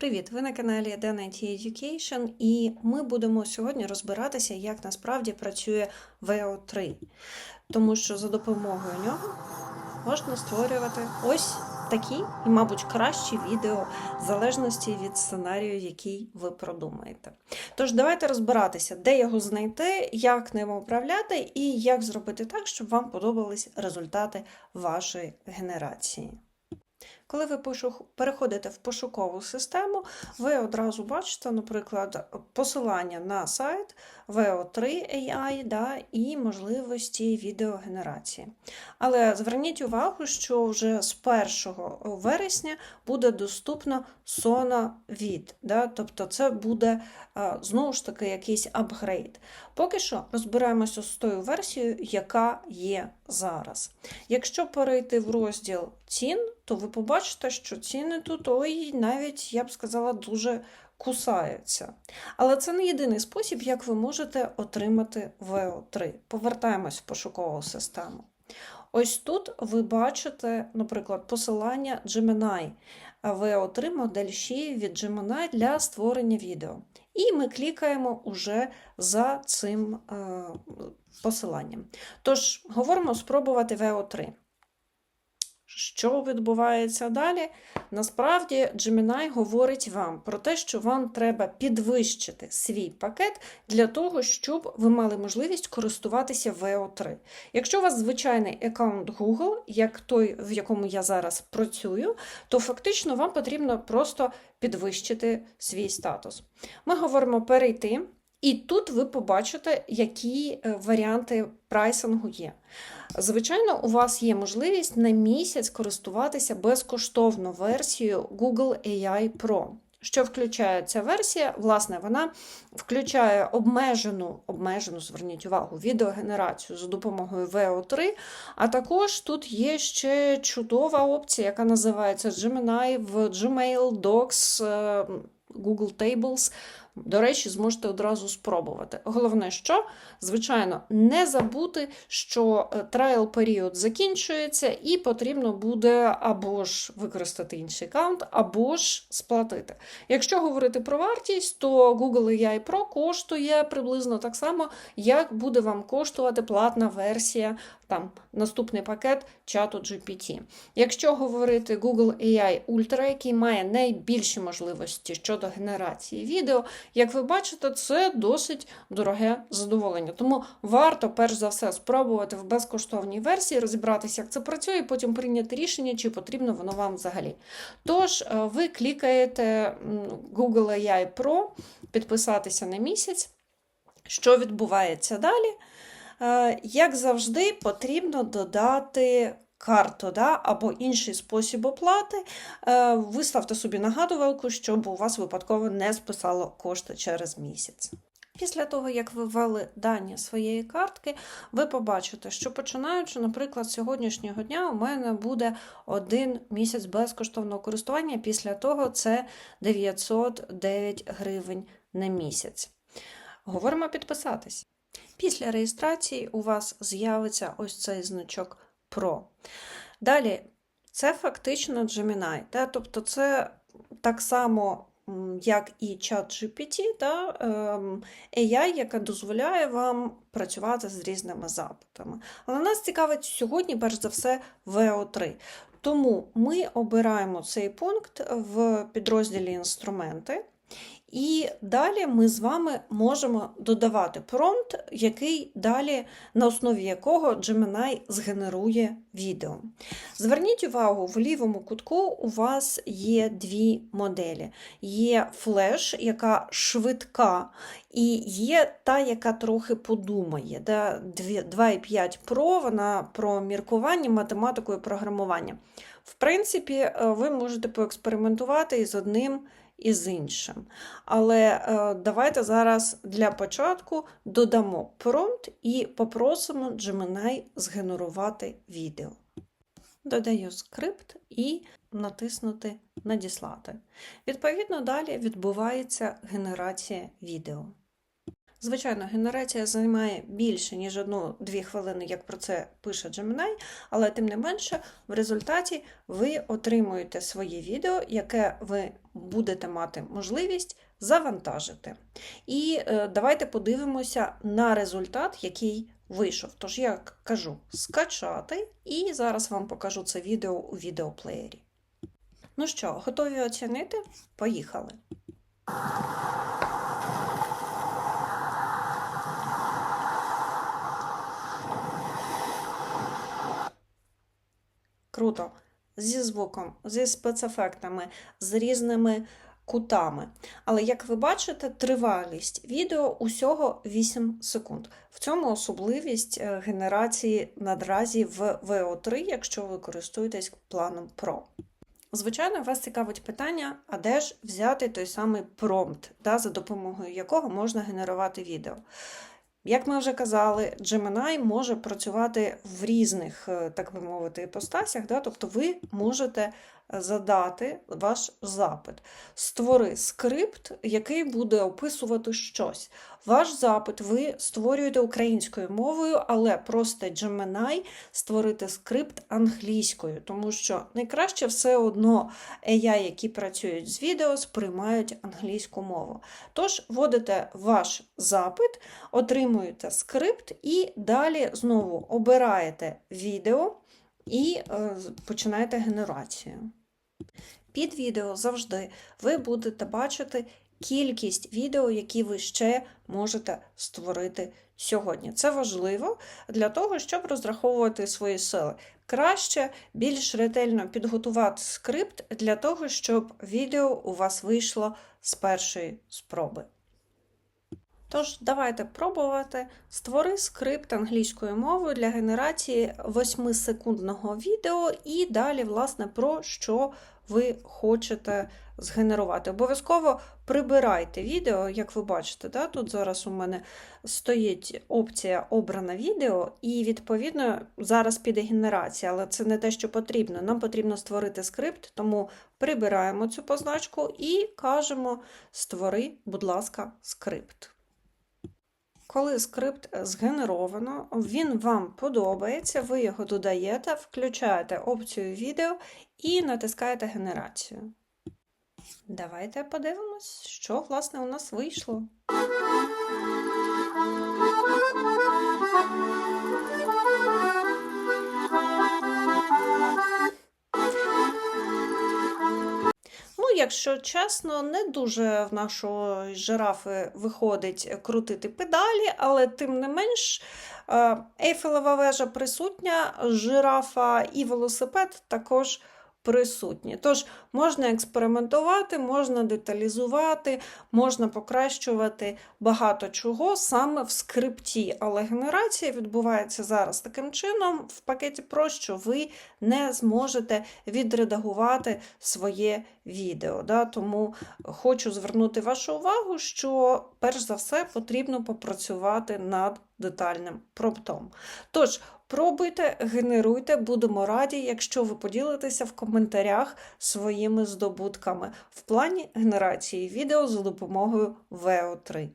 Привіт! Ви на каналі DNIT Education і ми будемо сьогодні розбиратися, як насправді працює VO3. Тому що за допомогою нього можна створювати ось такі і, мабуть, кращі відео в залежності від сценарію, який ви продумаєте. Тож, давайте розбиратися, де його знайти, як ним управляти і як зробити так, щоб вам подобались результати вашої генерації. Коли ви переходите в пошукову систему, ви одразу бачите, наприклад, посилання на сайт VO3 AI да, і можливості відеогенерації. Але зверніть увагу, що вже з 1 вересня буде доступно SonaVid, да, тобто це буде знову ж таки якийсь апгрейд. Поки що розбираємося з тою версією, яка є зараз. Якщо перейти в розділ цін, то ви побачите, що ціни тут ой, навіть, я б сказала, дуже кусаються. Але це не єдиний спосіб, як ви можете отримати VO3. Повертаємось в пошукову систему. Ось тут ви бачите, наприклад, посилання Gemini. VO3 модель 6 від Gemini для створення відео. І ми клікаємо уже за цим е, посиланням. Тож, говоримо спробувати VO3. Що відбувається далі? Насправді, Gemini говорить вам про те, що вам треба підвищити свій пакет для того, щоб ви мали можливість користуватися VO3. Якщо у вас звичайний аккаунт Google, як той, в якому я зараз працюю, то фактично вам потрібно просто підвищити свій статус. Ми говоримо перейти, і тут ви побачите, які е, варіанти прайсингу є. Звичайно, у вас є можливість на місяць користуватися безкоштовно версією Google AI Pro. Що включає ця версія? Власне, вона включає обмежену, обмежену, зверніть увагу, відеогенерацію за допомогою VO3, а також тут є ще чудова опція, яка називається Gemini в Gmail, Docs, е, Google Tables. До речі, зможете одразу спробувати. Головне, що, звичайно, не забути, що трайл період закінчується, і потрібно буде або ж використати інший аккаунт, або ж сплатити. Якщо говорити про вартість, то Google AI Pro коштує приблизно так само, як буде вам коштувати платна версія, там наступний пакет чату GPT. Якщо говорити Google AI Ultra, який має найбільші можливості щодо генерації відео, як ви бачите, це досить дороге задоволення. Тому варто, перш за все, спробувати в безкоштовній версії, розібратися, як це працює, і потім прийняти рішення, чи потрібно воно вам взагалі. Тож, е, ви клікаєте Google AI Pro, підписатися на місяць. Що відбувається далі? Е, Як завжди, потрібно додати карту да, або інший спосіб оплати. Е, Виставте собі нагадувалку, щоб у вас випадково не списало кошти через місяць. Після того, як ви ввели дані своєї картки, ви побачите, що починаючи, наприклад, з сьогоднішнього дня, у мене буде один місяць безкоштовного користування. Після того це 909 гривень на місяць. Говоримо підписатись. Після реєстрації у вас з'явиться ось цей значок Pro. Далі, це фактично Gemini, да? тобто це так само, як і чат GPT, да? ем, AI, яка дозволяє вам працювати з різними запитами. Але нас цікавить сьогодні, перш за все, VO3. Тому ми обираємо цей пункт в підрозділі інструменти. І далі ми з вами можемо додавати промпт, який далі, на основі якого Gemini згенерує відео. Зверніть увагу, в лівому кутку у вас є дві моделі. Є флеш, яка швидка, і є та, яка трохи подумає. Да? 2,5 Pro, вона про міркування, математику і програмування. В принципі, е, ви можете поекспериментувати із одним і з іншим. Але е, давайте зараз для початку додамо промпт і попросимо Gemini згенерувати відео. Додаю скрипт і натиснути Надіслати. Відповідно, далі відбувається генерація відео. Звичайно, генерація займає більше, ніж 1-2 хвилини, як про це пише Gemini, але тим не менше, в результаті ви отримуєте своє відео, яке ви будете мати можливість завантажити. І е, давайте подивимося на результат, який вийшов. Тож я кажу скачати, і зараз вам покажу це відео у відеоплеєрі. Ну що, готові оцінити? Поїхали! Круто. Зі звуком, зі спецефектами, з різними кутами. Але, як ви бачите, тривалість відео усього 8 секунд. В цьому особливість е, генерації надразі в VO3, якщо ви користуєтесь планом Pro. Звичайно, вас цікавить питання, а де ж взяти той самий промпт, да, за допомогою якого можна генерувати відео. Як ми вже казали, Gemini може працювати в різних, е, так би мовити, іпостасях, да? тобто ви можете задати ваш запит. Створи скрипт, який буде описувати щось. Ваш запит ви створюєте українською мовою, але просто Gemini створити скрипт англійською, тому що найкраще все одно AI, які працюють з відео, сприймають англійську мову. Тож, вводите ваш запит, отримуєте скрипт і далі знову обираєте відео і е, починаєте генерацію. Під відео завжди ви будете бачити кількість відео, які ви ще можете створити сьогодні. Це важливо для того, щоб розраховувати свої сили. Краще більш ретельно підготувати скрипт для того, щоб відео у вас вийшло з першої спроби. Тож, давайте пробувати. Створи скрипт англійською мовою для генерації 8-секундного відео, і далі, власне, про що ви хочете згенерувати. Обов'язково прибирайте відео, як ви бачите, да? тут зараз у мене стоїть опція обрана відео, і, відповідно, зараз піде генерація, але це не те, що потрібно. Нам потрібно створити скрипт, тому прибираємо цю позначку і кажемо: Створи, будь ласка, скрипт. Коли скрипт згенеровано, він вам подобається, ви його додаєте, включаєте опцію відео і натискаєте генерацію. Давайте подивимось, що власне у нас вийшло. Якщо чесно, не дуже в нашої жирафи виходить крутити педалі, але тим не менш е, ейфелева вежа присутня, жирафа і велосипед також присутні. Тож можна експериментувати, можна деталізувати, можна покращувати багато чого саме в скрипті. Але генерація відбувається зараз таким чином в пакеті Pro, що ви не зможете відредагувати своє відео. Да? Тому хочу звернути вашу увагу, що перш за все потрібно попрацювати над детальним промптом. Тож, Пробуйте, генеруйте, будемо раді, якщо ви поділитеся в коментарях своїми здобутками в плані генерації відео за допомогою VO3.